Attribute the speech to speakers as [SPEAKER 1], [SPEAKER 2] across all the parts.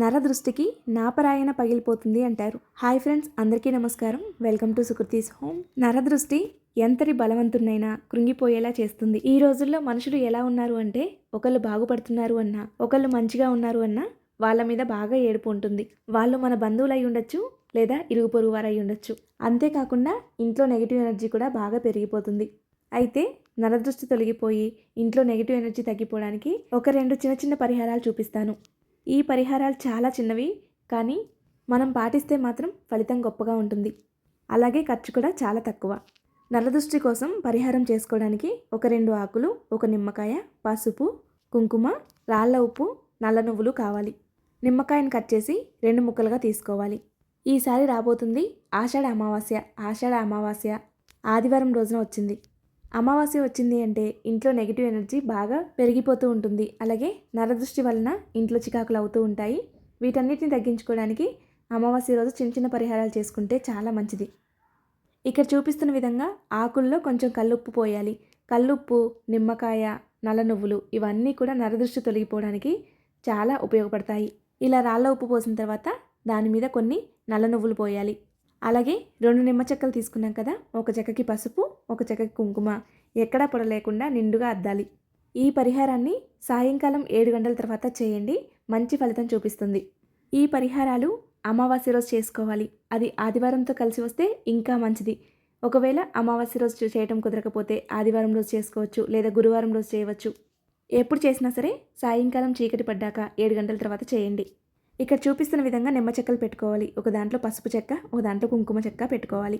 [SPEAKER 1] నరదృష్టికి నాపరాయణ పగిలిపోతుంది అంటారు. Hi friends అందరికీ నమస్కారం. వెల్కమ్ టు సుకృతీస్ హోమ్. నరదృష్టి ఎంతటి బలవంతునైనా కృంగిపోయేలా చేస్తుంది. ఈ రోజుల్లో మనుషులు ఎలా ఉన్నారు అంటే ఒకళ్ళు బాగుపడుతున్నారు అన్నా ఒకళ్ళు మంచిగా ఉన్నారు అన్నా వాళ్ళ మీద బాగా ఏడుపు ఉంటుంది. వాళ్ళు మన బంధువులు అయి ఉండొచ్చు లేదా ఇరుగు పొరుగు వారు అయి ఉండొచ్చు. అంతేకాకుండా ఇంట్లో నెగిటివ్ ఎనర్జీ కూడా బాగా పెరిగిపోతుంది. అయితే నరదృష్టి తొలగిపోయి ఇంట్లో నెగిటివ్ ఎనర్జీ తగ్గిపోవడానికి ఒక రెండు చిన్న చిన్న పరిహారాలు చూపిస్తాను. ఈ పరిహారాలు చాలా చిన్నవి కానీ మనం పాటిస్తే మాత్రం ఫలితం గొప్పగా ఉంటుంది. అలాగే ఖర్చు కూడా చాలా తక్కువ. నల్లదృష్టి కోసం పరిహారం చేసుకోవడానికి ఒక రెండు ఆకులు ఒక నిమ్మకాయ పసుపు కుంకుమ రాళ్ళ ఉప్పు నల్ల నువ్వులు కావాలి. నిమ్మకాయను కట్ చేసి రెండు ముక్కలుగా తీసుకోవాలి. ఈసారి రాబోతుంది ఆషాఢ అమావాస్య ఆషాఢ అమావాస్య ఆదివారం రోజున వచ్చింది. అమావాస్య వచ్చింది అంటే ఇంట్లో నెగిటివ్ ఎనర్జీ బాగా పెరిగిపోతూ ఉంటుంది. అలాగే నరదృష్టి వలన ఇంట్లో చికాకులు అవుతూ ఉంటాయి. వీటన్నిటిని తగ్గించుకోవడానికి అమావాస్య రోజు చిన్న చిన్న పరిహారాలు చేసుకుంటే చాలా మంచిది. ఇక్కడ చూపిస్తున్న విధంగా ఆకుల్లో కొంచెం కల్లుప్పు పోయాలి. కల్లుప్పు నిమ్మకాయ నల్ల నువ్వులు ఇవన్నీ కూడా నరదృష్టి తొలగిపోవడానికి చాలా ఉపయోగపడతాయి. ఇలా రాళ్ళ ఉప్పు పోసిన తర్వాత దాని మీద కొన్ని నల్ల నువ్వులు పోయాలి. అలాగే రెండు నిమ్మ చెక్కలు తీసుకున్నాం కదా ఒక చెక్కకి పసుపు ఒక చెక్కకి కుంకుమ. ఎక్కడా పొడలేకుండా నిండుగా అద్దాలి. ఈ పరిహారాన్ని సాయంకాలం ఏడు గంటల తర్వాత చేయండి మంచి ఫలితం చూపిస్తుంది. ఈ పరిహారాలు అమావాస్య రోజు చేసుకోవాలి. అది ఆదివారంతో కలిసి వస్తే ఇంకా మంచిది. ఒకవేళ అమావాస్య రోజు చేయటం కుదరకపోతే ఆదివారం రోజు చేసుకోవచ్చు లేదా గురువారం రోజు చేయవచ్చు. ఎప్పుడు చేసినా సరే సాయంకాలం చీకటి పడ్డాక ఏడు గంటల తర్వాత చేయండి. ఇక్కడ చూపిస్తున్న విధంగా నిమ్మ చెక్కలు పెట్టుకోవాలి. ఒక దాంట్లో పసుపు చెక్క ఒక దాంట్లో కుంకుమ చెక్క పెట్టుకోవాలి.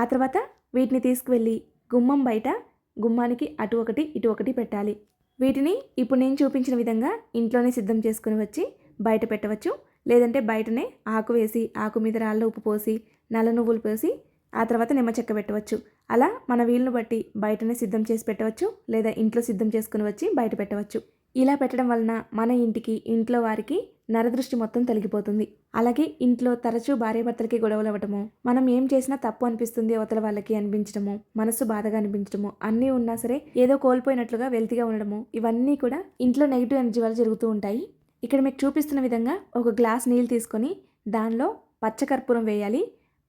[SPEAKER 1] ఆ తర్వాత వీటిని తీసుకువెళ్ళి గుమ్మం బయట గుమ్మానికి అటు ఒకటి ఇటు ఒకటి పెట్టాలి. వీటిని ఇప్పుడు నేను చూపించిన విధంగా ఇంట్లోనే సిద్ధం చేసుకుని వచ్చి బయట పెట్టవచ్చు. లేదంటే బయటనే ఆకు వేసి ఆకు మీద రాళ్ళ ఉప్పు పోసి నల్ల నువ్వులు పోసి ఆ తర్వాత నిమ్మ చెక్క పెట్టవచ్చు. అలా మన వీలును బట్టి బయటనే సిద్ధం చేసి పెట్టవచ్చు. లేదా ఇంట్లో సిద్ధం చేసుకుని వచ్చి బయట పెట్టవచ్చు. ఇలా పెట్టడం వలన మన ఇంటికి ఇంట్లో వారికి నరదృష్టి మొత్తం తొలగిపోతుంది. అలాగే ఇంట్లో తరచూ భార్యాభర్తలకి గొడవలు అవ్వటము మనం ఏం చేసినా తప్పు అనిపిస్తుంది అవతల వాళ్ళకి అనిపించడము మనసు బాధగా అనిపించడము అన్నీ ఉన్నా సరే ఏదో కోల్పోయినట్లుగా వెల్తిగా ఉండడము ఇవన్నీ కూడా ఇంట్లో నెగిటివ్ ఎనర్జీ వల్ల జరుగుతూ ఉంటాయి. ఇక్కడ మీకు చూపిస్తున్న విధంగా ఒక గ్లాస్ నీళ్ళు తీసుకొని దానిలో పచ్చకర్పూరం వేయాలి.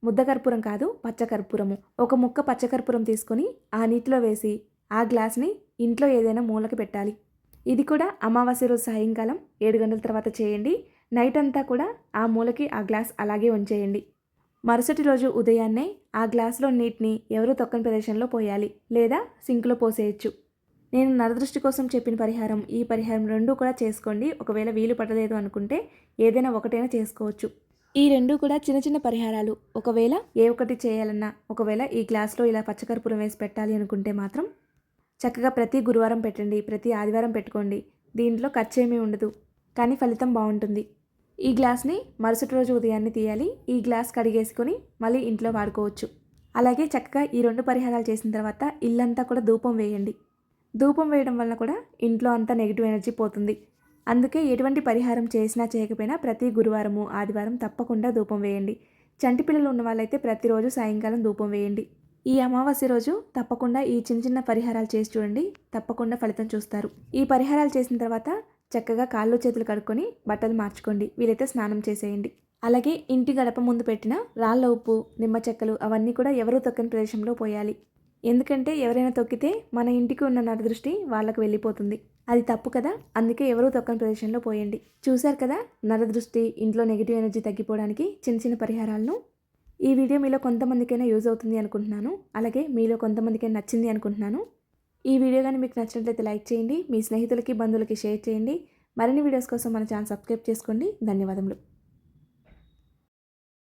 [SPEAKER 1] ముద్దకర్పూరం కాదు పచ్చకర్పూరము ఒక ముక్క పచ్చకర్పూరం తీసుకొని ఆ నీటిలో వేసి ఆ గ్లాస్ని ఇంట్లో ఏదైనా మూలకి పెట్టాలి. ఇది కూడా అమావాస్య రోజు సాయంకాలం ఏడు గంటల తర్వాత చేయండి. నైట్ అంతా కూడా ఆ మూలకి ఆ గ్లాస్ అలాగే ఉంచేయండి. మరుసటి రోజు ఉదయాన్నే ఆ గ్లాసులో నీటిని ఎవరు తొక్కని ప్రదేశంలో పోయాలి లేదా సింక్లో పోసేయచ్చు. నేను నరదృష్టి కోసం చెప్పిన పరిహారం ఈ పరిహారం రెండూ కూడా చేసుకోండి. ఒకవేళ వీలు పడలేదు అనుకుంటే ఏదైనా ఒకటైనా చేసుకోవచ్చు. ఈ రెండు కూడా చిన్న చిన్న పరిహారాలు. ఒకవేళ ఏ ఒకటి చేయాలన్నా ఒకవేళ ఈ గ్లాస్లో ఇలా పచ్చకర్పూరం వేసి పెట్టాలి అనుకుంటే మాత్రం చక్కగా ప్రతి గురువారం పెట్టండి ప్రతి ఆదివారం పెట్టుకోండి. దీంట్లో ఖర్చు ఏమీ ఉండదు. కానీ ఫలితం బాగుంటుంది. ఈ గ్లాస్ని మరుసటి రోజు ఉదయాన్నే తీయాలి. ఈ గ్లాస్ కడిగేసుకొని మళ్ళీ ఇంట్లో వాడుకోవచ్చు. అలాగే చక్కగా ఈ రెండు పరిహారాలు చేసిన తర్వాత ఇల్లంతా కూడా ధూపం వేయండి. ధూపం వేయడం వలన కూడా ఇంట్లో అంతా నెగిటివ్ ఎనర్జీ పోతుంది. అందుకే ఎటువంటి పరిహారం చేసినా చేయకపోయినా ప్రతి గురువారము ఆదివారం తప్పకుండా ధూపం వేయండి. చంటి పిల్లలు ఉన్న వాళ్ళైతే ప్రతిరోజు సాయంకాలం ధూపం వేయండి. ఈ అమావాస్య రోజు తప్పకుండా ఈ చిన్న చిన్న పరిహారాలు చేసి చూడండి. తప్పకుండా ఫలితం చూస్తారు. ఈ పరిహారాలు చేసిన తర్వాత చక్కగా కాళ్ళు చేతులు కడుక్కొని బట్టలు మార్చుకోండి. వీలైతే స్నానం చేసేయండి. అలాగే ఇంటి గడప ముందు పెట్టిన రాళ్ళ ఉప్పు నిమ్మ చెక్కలు అవన్నీ కూడా ఎవరూ తొక్కని ప్రదేశంలో పోయాలి. ఎందుకంటే ఎవరైనా తొక్కితే మన ఇంటికి ఉన్న నరదృష్టి వాళ్ళకు వెళ్ళిపోతుంది. అది తప్పు కదా? అందుకే ఎవరూ తొక్కని ప్రదేశంలో పోయండి. చూశారు కదా? నరదృష్టి ఇంట్లో నెగిటివ్ ఎనర్జీ తగ్గిపోవడానికి చిన్న చిన్న పరిహారాలను ఈ వీడియో మీలో కొంతమందికైనా యూజ్ అవుతుంది అనుకుంటున్నాను. అలాగే మీలో కొంతమందికైనా నచ్చింది అనుకుంటున్నాను. ఈ వీడియో కానీ మీకు నచ్చినట్లయితే లైక్ చేయండి. మీ స్నేహితులకి బంధువులకి షేర్ చేయండి. మరిన్ని వీడియోస్ కోసం మన ఛానల్ సబ్స్క్రైబ్ చేసుకోండి. ధన్యవాదములు.